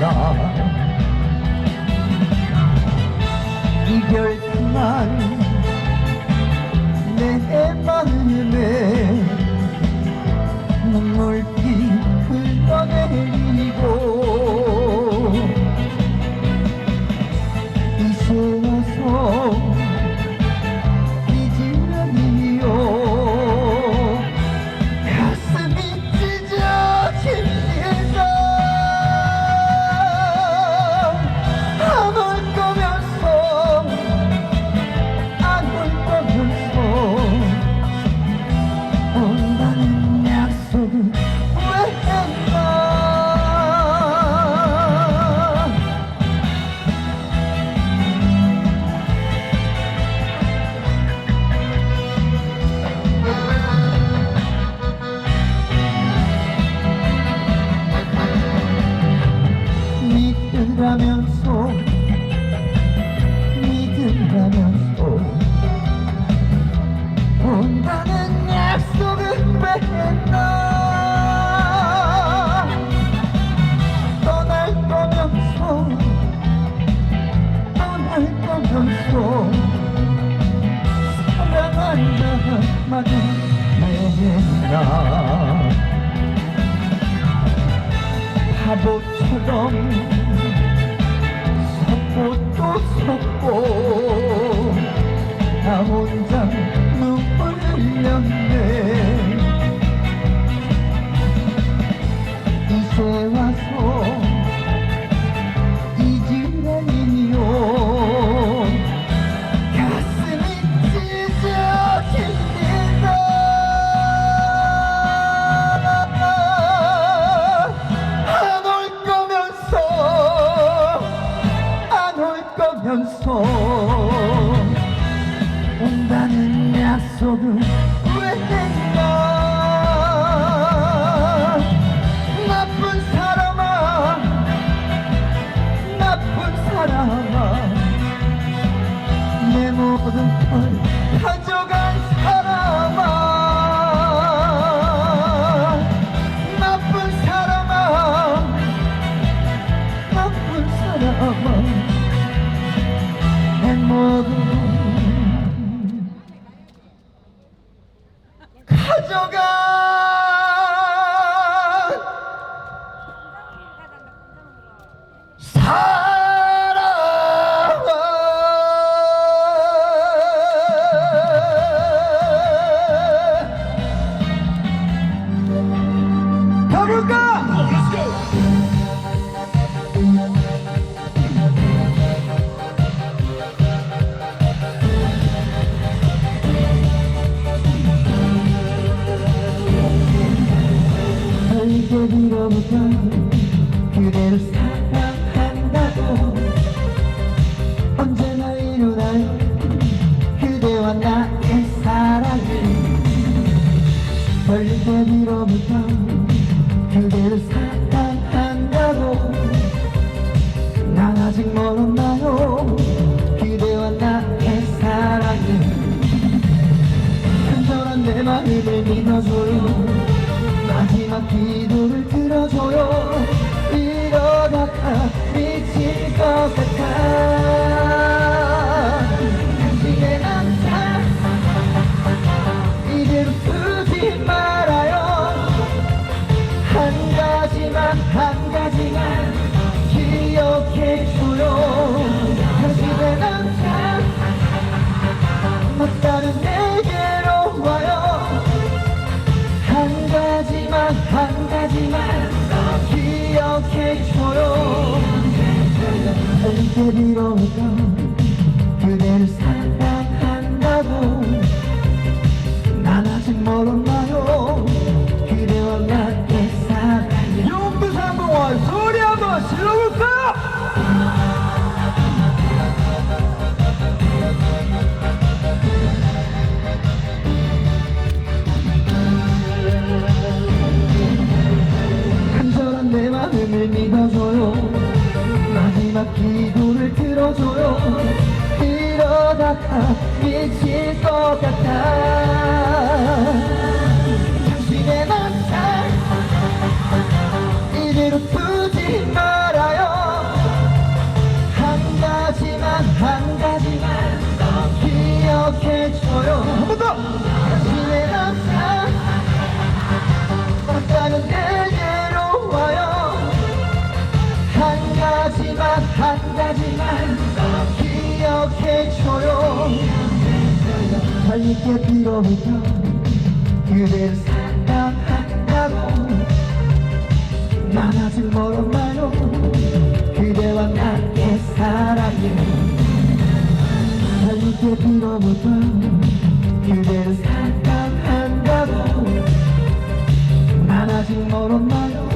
나. 이별 난내 마음에 눈물이 흘러 믿 혼자 얼굴로부터 그대를 사랑한다고. 언제나 일어나요? 그대와 나의 사랑이 벌떼비로부터 그대를 사랑한다고. 난 아직 멀었나요? 그대와 나의 사랑이 간절한 내 마음을 믿어줘요. 마지막 기도 를 들어줘요. 이러다가 미칠 것 같아. 당신의 남자. 이대로 두지 말아요. 한 가지만 한 가지만 기억해줘요. 당신의 남자. 막다른 내게로 와요. 한 가지만 한 가지만 함께 빌어오던 그대를 사랑한다고 난 아직 멀었나요 그대와 나의 사랑이 용두산공원 소리 한번 질러볼까 간절한 내 마음을 믿어줘요. 기도를 들어줘요. 이러다가 미칠 것 같아. 당신의 남자 이대로 기억해줘요 달리게 빌어보며 그대를 사랑한다고. 난 아직 멀었나요? 그대와 나의 사랑이 달리게 빌어보며 그대를 사랑한다고. 난 아직 멀었나요